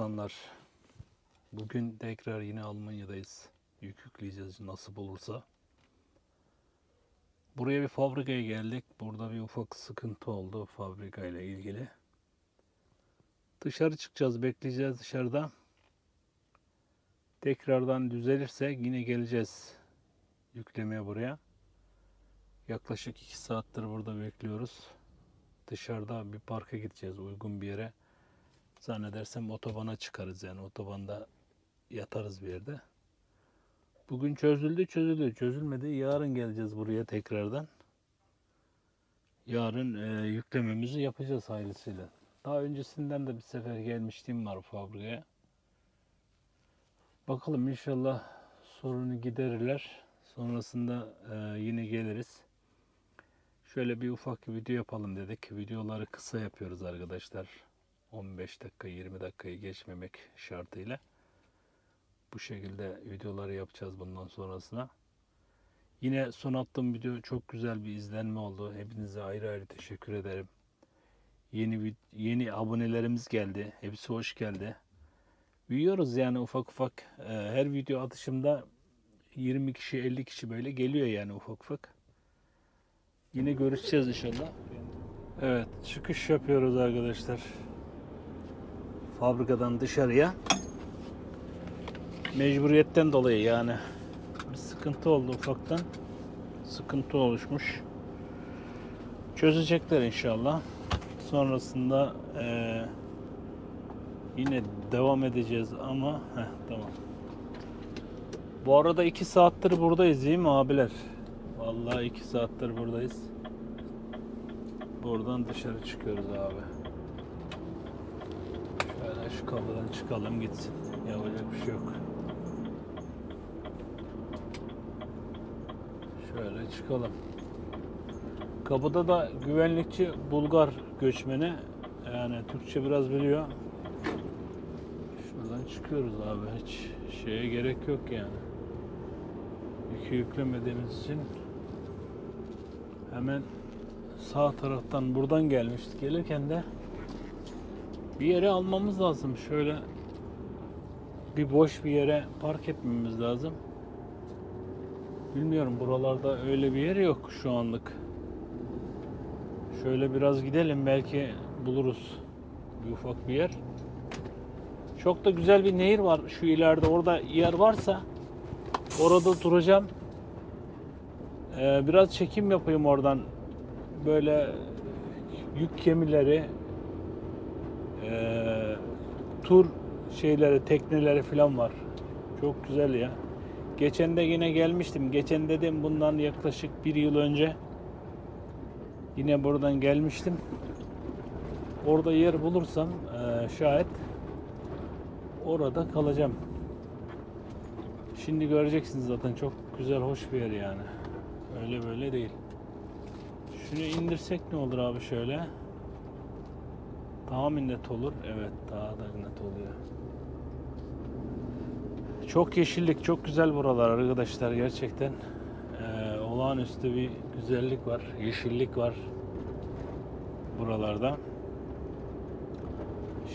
insanlar. Bugün tekrar yine Almanya'dayız. Yük yükleyeceğiz nasip olursa. Buraya bir fabrikaya geldik. Burada bir ufak sıkıntı oldu fabrikayla ilgili. Dışarı çıkacağız, bekleyeceğiz dışarıda. Tekrardan düzelirse yine geleceğiz yüklemeye buraya. Yaklaşık 2 saattir burada bekliyoruz. Dışarıda bir parka gideceğiz uygun bir yere. Zannedersem otobana çıkarız yani otobanda yatarız bir yerde. Bugün çözüldü çözüldü çözülmedi. Yarın geleceğiz buraya tekrardan. Yarın e, yüklememizi yapacağız hayırlısıyla. Daha öncesinden de bir sefer gelmiştim var fabrikaya. Bakalım inşallah sorunu giderirler. Sonrasında e, yine geliriz. Şöyle bir ufak bir video yapalım dedik. Videoları kısa yapıyoruz arkadaşlar. 15 dakika 20 dakikayı geçmemek şartıyla. Bu şekilde videoları yapacağız bundan sonrasına. Yine son attığım video çok güzel bir izlenme oldu. Hepinize ayrı ayrı teşekkür ederim. Yeni yeni abonelerimiz geldi. Hepsi hoş geldi. Büyüyoruz yani ufak ufak. Ee, Her video atışımda 20 kişi 50 kişi böyle geliyor yani ufak ufak. Yine görüşeceğiz inşallah. Evet çıkış yapıyoruz arkadaşlar. Fabrikadan dışarıya. Mecburiyetten dolayı yani. Bir sıkıntı oldu ufaktan. Sıkıntı oluşmuş. Çözecekler inşallah. Sonrasında eee, yine devam edeceğiz ama heh, tamam. Bu arada 2 saattir buradayız değil mi abiler? Vallahi 2 saattir buradayız. Buradan dışarı çıkıyoruz abi. Kapıdan çıkalım gitsin. Yapacak bir şey yok. Şöyle çıkalım. Kapıda da güvenlikçi Bulgar göçmeni. Yani Türkçe biraz biliyor. Şuradan çıkıyoruz abi. Hiç şeye gerek yok yani. Yükü yüklemediğimiz için hemen sağ taraftan buradan gelmiştik. Gelirken de bir yere almamız lazım. Şöyle bir boş bir yere park etmemiz lazım. Bilmiyorum buralarda öyle bir yer yok şu anlık. Şöyle biraz gidelim belki buluruz bir ufak bir yer. Çok da güzel bir nehir var şu ileride. Orada yer varsa orada duracağım. Ee, biraz çekim yapayım oradan. Böyle yük gemileri, tur şeyleri, tekneleri falan var. Çok güzel ya. Geçen de yine gelmiştim. Geçen dedim bundan yaklaşık bir yıl önce. Yine buradan gelmiştim. Orada yer bulursam eee, şayet orada kalacağım. Şimdi göreceksiniz zaten çok güzel, hoş bir yer yani. Öyle böyle değil. Şunu indirsek ne olur abi şöyle? Daha mı net olur? Evet, daha da net oluyor. Çok yeşillik, çok güzel buralar arkadaşlar gerçekten. Ee, olağanüstü bir güzellik var, yeşillik var buralarda.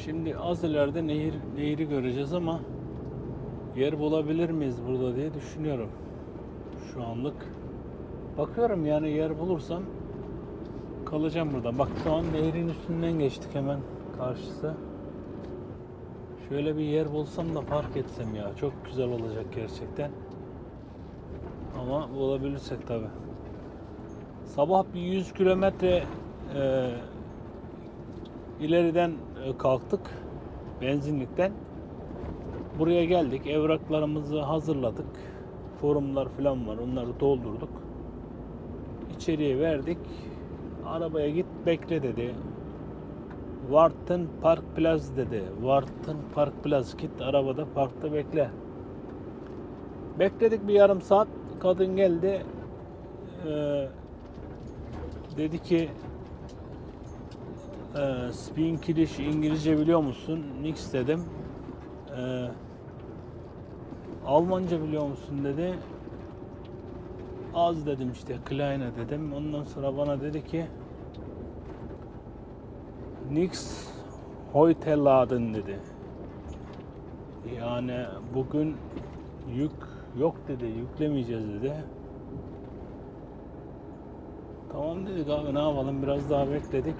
Şimdi az ileride nehir, nehri göreceğiz ama yer bulabilir miyiz burada diye düşünüyorum. Şu anlık. Bakıyorum yani yer bulursam kalacağım burada. Bak şu an nehrin üstünden geçtik hemen karşısı. Şöyle bir yer bulsam da park etsem ya. Çok güzel olacak gerçekten. Ama bulabilirsek tabi. Sabah bir 100 kilometre e, ileriden e, kalktık benzinlikten. Buraya geldik. Evraklarımızı hazırladık. Forumlar falan var. Onları doldurduk. İçeriye verdik. Arabaya git bekle dedi. Warten Park Plaza dedi. Warten Park Plaza git arabada parkta bekle. Bekledik bir yarım saat. Kadın geldi. Ee, dedi ki e, Spin Kiliş İngilizce biliyor musun? Nix dedim. Ee, Almanca biliyor musun dedi. Az dedim işte Kleine dedim. Ondan sonra bana dedi ki Nix heute laden dedi. Yani bugün yük yok dedi, yüklemeyeceğiz dedi. Tamam dedik abi ne yapalım biraz daha bekledik.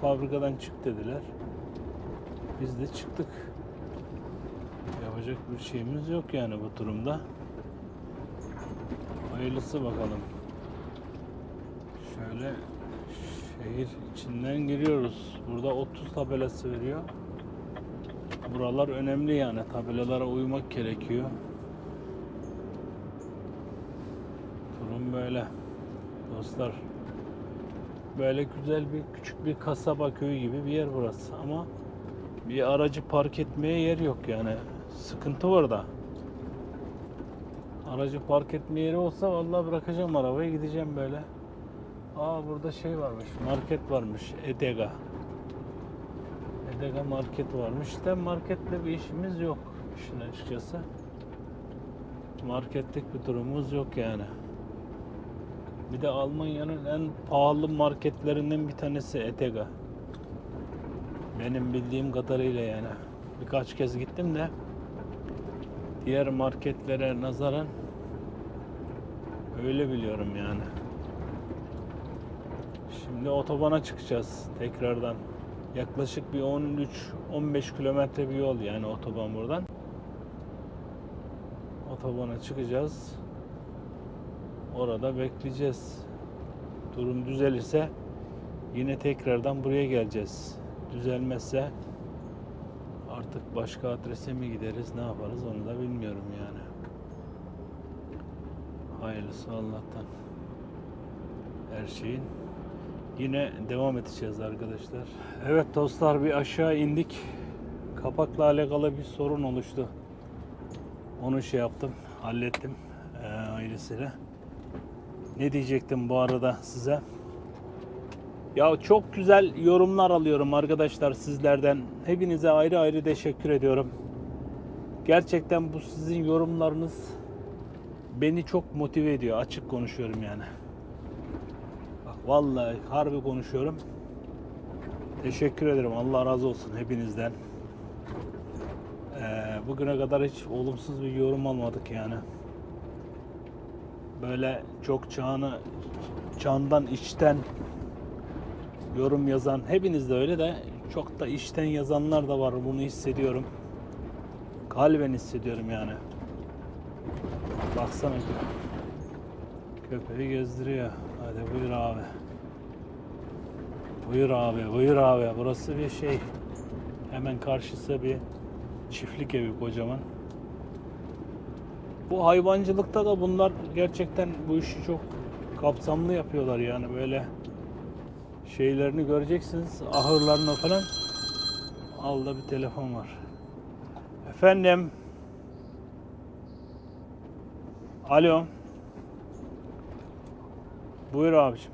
Fabrikadan çık dediler. Biz de çıktık. Yapacak bir şeyimiz yok yani bu durumda. Hayırlısı bakalım. Şöyle şehir içinden giriyoruz. Burada 30 tabelası veriyor. Buralar önemli yani. Tabelalara uymak gerekiyor. Durum böyle. Dostlar. Böyle güzel bir küçük bir kasaba köyü gibi bir yer burası ama bir aracı park etmeye yer yok yani. Sıkıntı orada. Aracı park etme yeri olsa vallahi bırakacağım arabayı gideceğim böyle. Aa burada şey varmış, market varmış, Edega. Edega market varmış. İşte marketle bir işimiz yok işin açıkçası. Marketlik bir durumumuz yok yani. Bir de Almanya'nın en pahalı marketlerinden bir tanesi Edega. Benim bildiğim kadarıyla yani. Birkaç kez gittim de diğer marketlere nazaran öyle biliyorum yani. Şimdi otobana çıkacağız tekrardan. Yaklaşık bir 13-15 kilometre bir yol yani otoban buradan. Otobana çıkacağız. Orada bekleyeceğiz. Durum düzelirse yine tekrardan buraya geleceğiz. Düzelmezse artık başka adrese mi gideriz ne yaparız onu da bilmiyorum yani. Hayırlısı Allah'tan. Her şeyin yine devam edeceğiz arkadaşlar. Evet dostlar bir aşağı indik. Kapakla alakalı bir sorun oluştu. Onu şey yaptım, hallettim eee ailesiyle. Ne diyecektim bu arada size? Ya çok güzel yorumlar alıyorum arkadaşlar sizlerden. Hepinize ayrı ayrı teşekkür ediyorum. Gerçekten bu sizin yorumlarınız beni çok motive ediyor. Açık konuşuyorum yani. Bak vallahi harbi konuşuyorum. Teşekkür ederim. Allah razı olsun hepinizden. Ee, bugüne kadar hiç olumsuz bir yorum almadık yani. Böyle çok çağını çağından içten yorum yazan hepiniz de öyle de çok da içten yazanlar da var bunu hissediyorum. Kalben hissediyorum yani. Baksana köpeği gezdiriyor. Hadi buyur abi. Buyur abi, buyur abi. Burası bir şey. Hemen karşısı bir çiftlik evi kocaman. Bu hayvancılıkta da bunlar gerçekten bu işi çok kapsamlı yapıyorlar yani böyle şeylerini göreceksiniz ahırlarına falan. Al da bir telefon var. Efendim. Alo. Buyur abiciğim.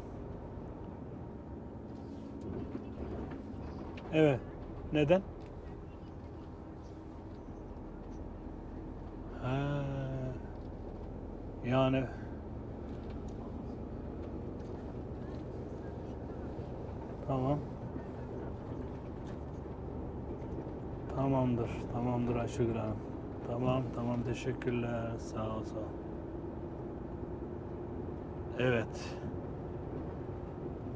Evet. Neden? Ha. Yani Tamam. Tamamdır. Tamamdır Ayşegül. Tamam tamam teşekkürler. Sağ ol sağ ol. Evet.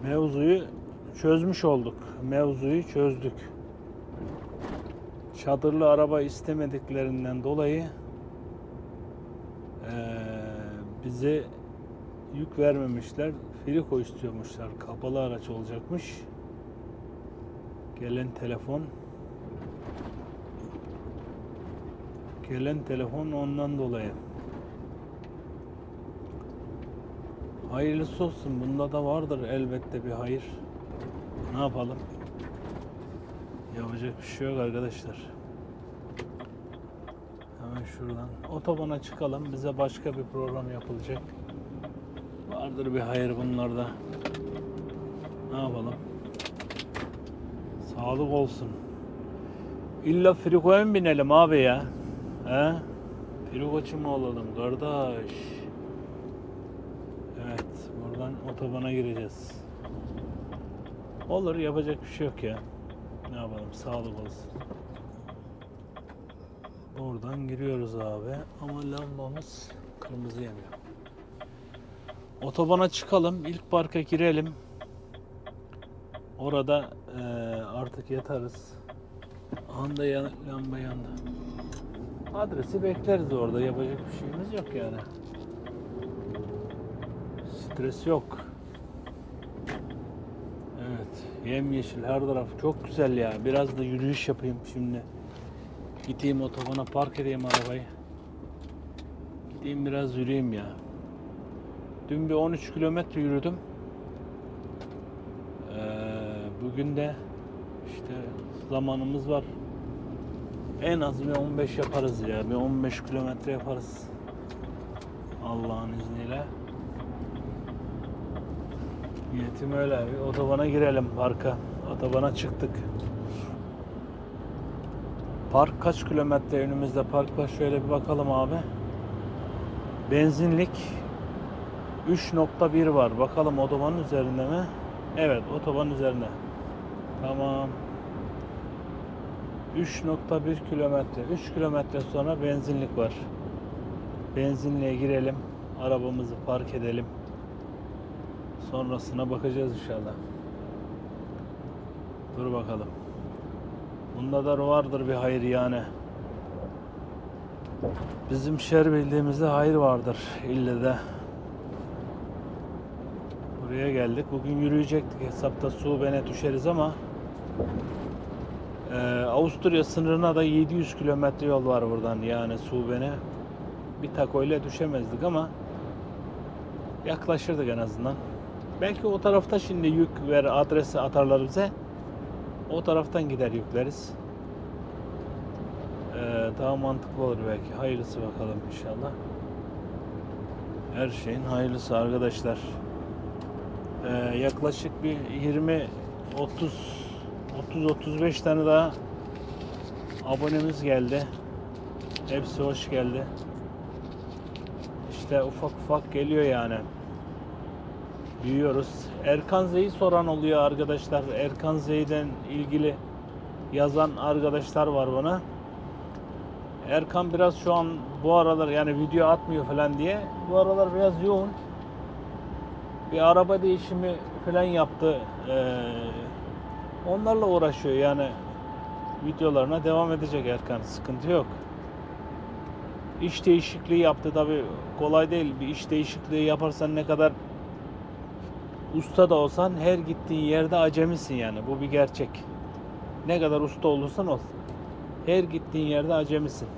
Mevzuyu çözmüş olduk. Mevzuyu çözdük. Çadırlı araba istemediklerinden dolayı eee, bize yük vermemişler. Friko istiyormuşlar. Kapalı araç olacakmış. Gelen telefon Gelen telefon ondan dolayı. Hayırlısı olsun. Bunda da vardır elbette bir hayır. Ne yapalım? Yapacak bir şey yok arkadaşlar. Hemen şuradan otobana çıkalım. Bize başka bir program yapılacak. Vardır bir hayır bunlarda. Ne yapalım? Sağlık olsun. İlla frikoya mı binelim abi ya? He? Frikoçu mu olalım kardeş? Buradan otobana gireceğiz. Olur, yapacak bir şey yok ya. Ne yapalım, sağlık olsun. Oradan giriyoruz abi. Ama lambamız kırmızı yanıyor. Otobana çıkalım. ilk parka girelim. Orada eee, artık yatarız. Anda yan, lamba yandı. Adresi bekleriz orada. Yapacak bir şeyimiz yok yani. Stres yok. Evet. Yemyeşil her taraf çok güzel ya. Biraz da yürüyüş yapayım şimdi. Gideyim otobana park edeyim arabayı. Gideyim biraz yürüyeyim ya. Dün bir 13 kilometre yürüdüm. Ee, bugün de işte zamanımız var. En az bir 15 yaparız ya. Bir 15 kilometre yaparız. Allah'ın izniyle. Niyetim öyle. Bir otobana girelim parka. Otobana çıktık. Park kaç kilometre önümüzde park var şöyle bir bakalım abi. Benzinlik 3.1 var. Bakalım otobanın üzerinde mi? Evet otoban üzerinde. Tamam. 3.1 kilometre. 3 kilometre sonra benzinlik var. Benzinliğe girelim. Arabamızı park edelim. Sonrasına bakacağız inşallah. Dur bakalım. Bunda da vardır bir hayır yani. Bizim şer bildiğimizde hayır vardır ille de. Buraya geldik. Bugün yürüyecektik. Hesapta su bene düşeriz ama eee, Avusturya sınırına da 700 kilometre yol var buradan yani su bene. Bir takoyla düşemezdik ama yaklaşırdık en azından. Belki o tarafta şimdi yük ver adresi atarlar bize. O taraftan gider yükleriz. Ee, daha mantıklı olur belki. Hayırlısı bakalım inşallah. Her şeyin hayırlısı arkadaşlar. Ee, yaklaşık bir 20 30 30 35 tane daha abonemiz geldi. Hepsi hoş geldi. İşte ufak ufak geliyor yani. Büyüyoruz. Erkan Zey'i soran oluyor arkadaşlar. Erkan Zey'den ilgili yazan arkadaşlar var bana. Erkan biraz şu an bu aralar yani video atmıyor falan diye. Bu aralar biraz yoğun. Bir araba değişimi falan yaptı. Ee, onlarla uğraşıyor yani. Videolarına devam edecek Erkan. Sıkıntı yok. İş değişikliği yaptı tabi kolay değil. Bir iş değişikliği yaparsan ne kadar usta da olsan her gittiğin yerde acemisin yani. Bu bir gerçek. Ne kadar usta olursan ol. Her gittiğin yerde acemisin.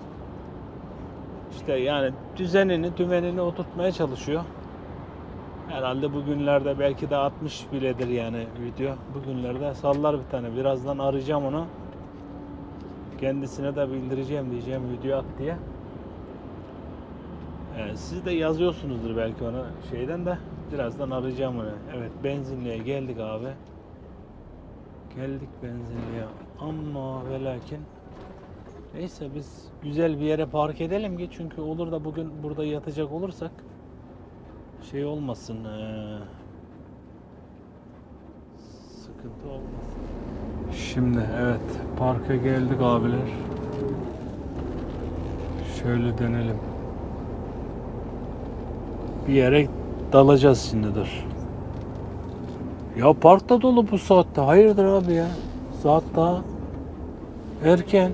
İşte yani düzenini, dümenini oturtmaya çalışıyor. Herhalde bugünlerde belki de 60 biledir yani video. Bugünlerde sallar bir tane. Birazdan arayacağım onu. Kendisine de bildireceğim diyeceğim video at diye. Ee, siz de yazıyorsunuzdur belki ona şeyden de birazdan arayacağım onu. Evet benzinliğe geldik abi. Geldik benzinliğe ama ve lakin neyse biz güzel bir yere park edelim ki çünkü olur da bugün burada yatacak olursak şey olmasın ee, sıkıntı olmasın. Şimdi evet parka geldik abiler. Şöyle dönelim. Bir yere dalacağız şimdi dur. Ya park da dolu bu saatte. Hayırdır abi ya? Saat daha erken.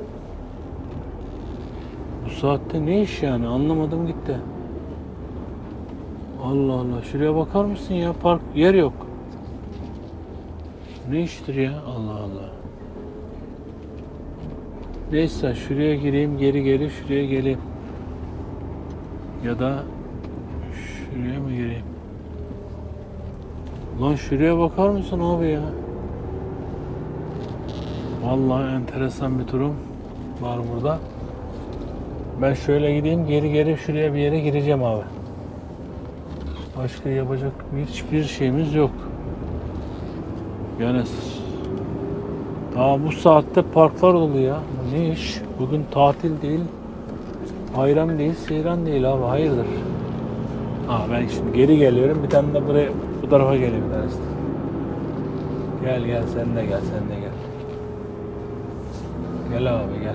Bu saatte ne iş yani? Anlamadım gitti. Allah Allah. Şuraya bakar mısın ya? Park yer yok. Ne iştir ya? Allah Allah. Neyse şuraya gireyim geri geri şuraya geleyim. Ya da şuraya mı gireyim? Lan şuraya bakar mısın abi ya? Vallahi enteresan bir durum var burada. Ben şöyle gideyim geri geri şuraya bir yere gireceğim abi. Başka yapacak hiçbir şeyimiz yok. Yani daha bu saatte parklar dolu ya. Ne iş? Bugün tatil değil. Bayram değil, seyran değil abi. Hayırdır? Ha ben şimdi geri geliyorum. Bir tane de buraya bu tarafa geleyim bir. Gel gel sen de gel sen de gel. Gel abi gel.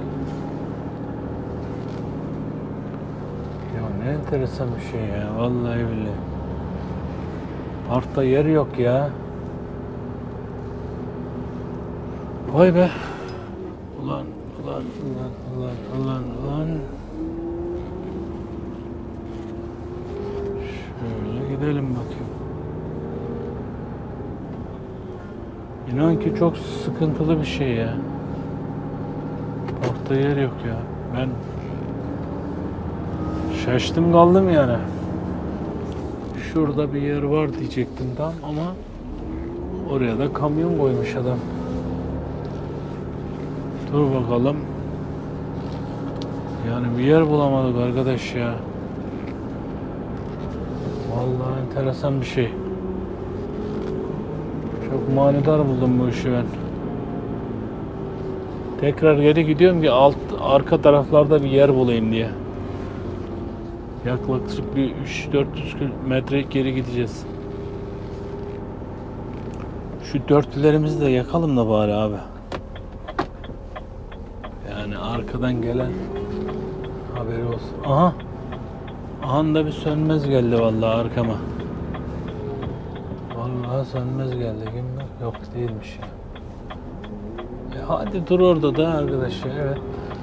Ne enteresan bir şey ya. Vallahi billahi. Parkta yer yok ya. Vay be. Ulan, ulan, ulan, ulan, ulan, ulan. Gidelim bakayım. İnan ki çok sıkıntılı bir şey ya. Parkta yer yok ya. Ben şaştım kaldım yani. Şurada bir yer var diyecektim tam ama oraya da kamyon koymuş adam. Dur bakalım. Yani bir yer bulamadık arkadaş ya. Vallahi enteresan bir şey. Çok manidar buldum bu işi ben. Tekrar geri gidiyorum ki alt arka taraflarda bir yer bulayım diye. Yaklaşık bir 3-400 metre geri gideceğiz. Şu dörtlülerimizi de yakalım da bari abi. Yani arkadan gelen haberi olsun. Aha. Aha da bir sönmez geldi vallahi arkama. Vallahi sönmez geldi. Kim? Yok değilmiş ya. E hadi dur orada da arkadaş ya. Evet.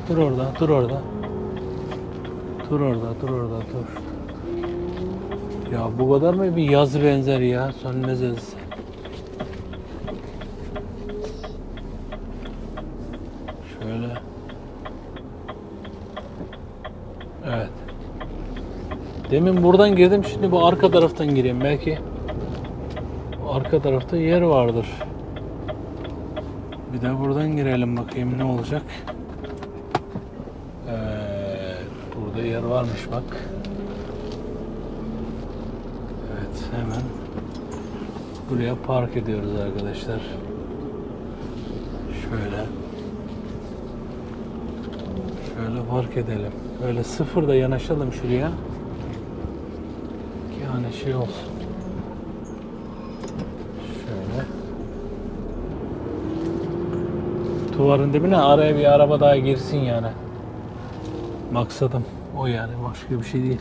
Dur orada, dur orada. Dur orada, dur orada, dur. Ya bu kadar mı bir yazı benzer ya? Sönmez yazısı. Şöyle. Evet. Demin buradan girdim, şimdi bu arka taraftan gireyim. Belki arka tarafta yer vardır. Bir de buradan girelim bakayım ne olacak. Evet, burada yer varmış bak. Evet, hemen buraya park ediyoruz arkadaşlar. Şöyle. Şöyle park edelim. Böyle sıfırda yanaşalım şuraya. Ki hani şey olsun. Şöyle. Duvarın dibine araya bir araba daha girsin yani. Maksadım o yani başka bir şey değil.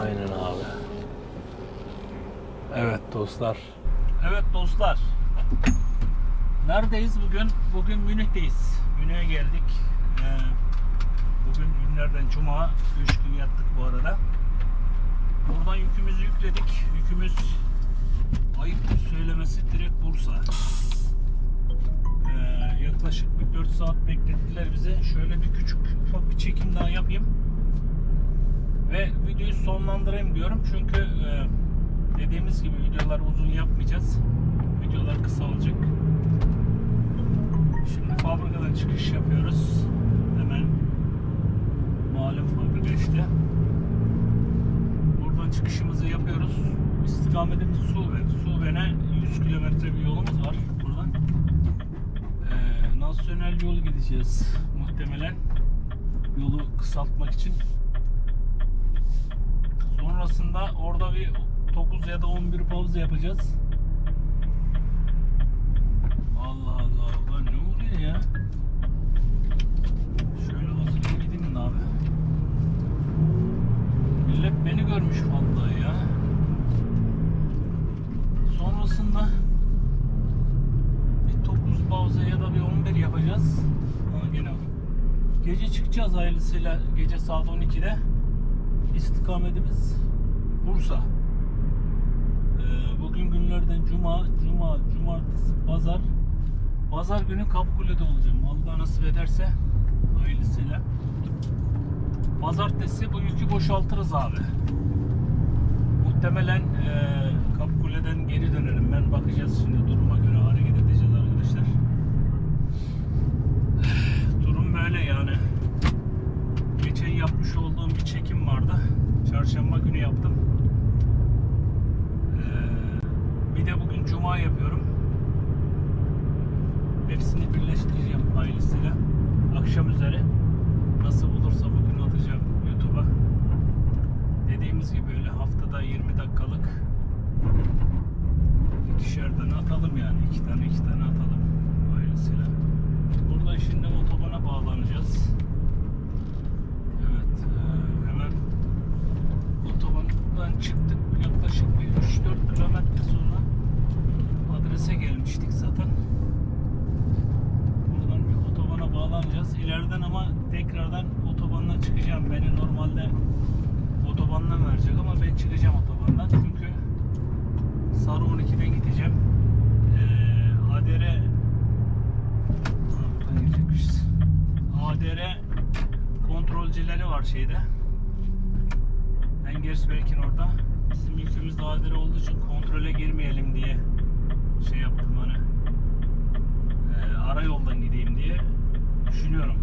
Aynen abi. Evet dostlar. Evet dostlar. Neredeyiz bugün? Bugün Münih'teyiz. Münih'e geldik. Günlerden cuma. 3 gün yattık bu arada. Buradan yükümüzü yükledik. Yükümüz ayıp söylemesi direkt Bursa. Ee, yaklaşık bir 4 saat beklettiler bize. Şöyle bir küçük ufak bir çekim daha yapayım. Ve videoyu sonlandırayım diyorum. Çünkü e, dediğimiz gibi videolar uzun yapmayacağız. Videolar kısa olacak. Şimdi fabrikadan çıkış yapıyoruz. Malum fabrika işte. Buradan çıkışımızı yapıyoruz. İstikametimiz Suven. Suven'e 100 kilometre bir yolumuz var buradan. Ee, nasyonel yol gideceğiz muhtemelen. Yolu kısaltmak için. Sonrasında orada bir 9 ya da 11 pauza yapacağız. Allah Allah. Lan ne oluyor ya? Şöyle azıcık gideyim de abi. Millet beni görmüş vallahi ya. Sonrasında bir 9 pauza ya da bir 11 yapacağız. Ama gene gece çıkacağız hayırlısıyla gece saat 12'de. İstikametimiz Bursa. Ee, bugün günlerden cuma, cuma, cumartesi, pazar. Pazar günü Kapıkule'de olacağım. Allah nasip ederse hayırlısıyla. Pazartesi bu yükü boşaltırız abi. Muhtemelen e, Kapıkule'den geri dönerim. Ben bakacağız şimdi duruma göre hareket yapıyorum. Hepsini birleştireceğim ailesiyle. Akşam üzere nasıl olursa bugün atacağım YouTube'a. Dediğimiz gibi öyle haftada 20 dakikalık ikişer tane atalım yani. iki tane iki tane atalım ailesiyle. Burada şimdi otobana bağlanacağız. Evet. E, hemen otobandan çıktık. Yaklaşık bir 3-4 kilometre sonra adrese gelmiştik zaten. Buradan bir otobana bağlanacağız. İleriden ama tekrardan otobandan çıkacağım. Beni normalde otobandan verecek ama ben çıkacağım otobandan. Çünkü Sarı 12'den gideceğim. Ee, ADR ADR kontrolcüleri var şeyde. Engers belki orada. Bizim yükümüz de ADR olduğu için kontrole girmeyelim diye şey yaptım hani e, ara yoldan gideyim diye düşünüyorum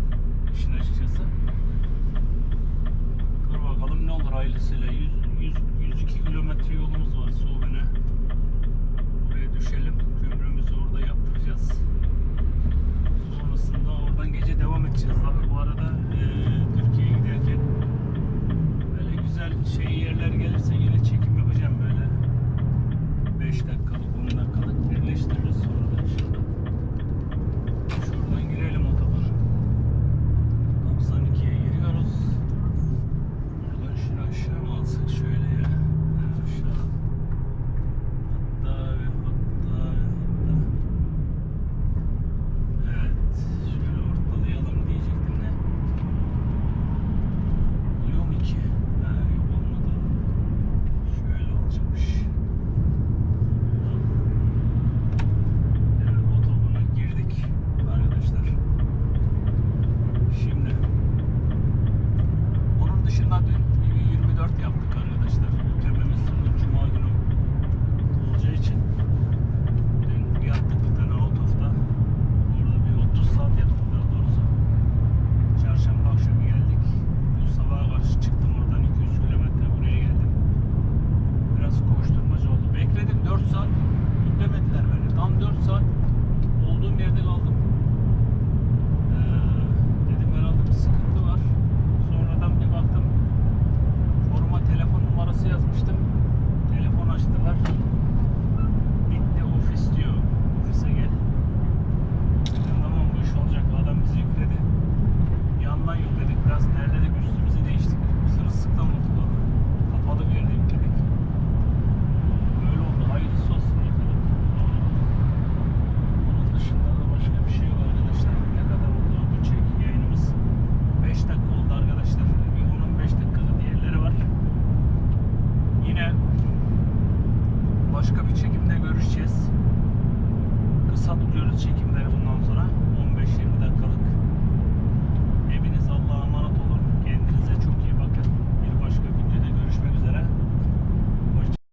işin açıkçası. Dur bakalım ne olur ailesiyle 100, 100 102 kilometre yolumuz var Soğuben'e. Buraya düşelim.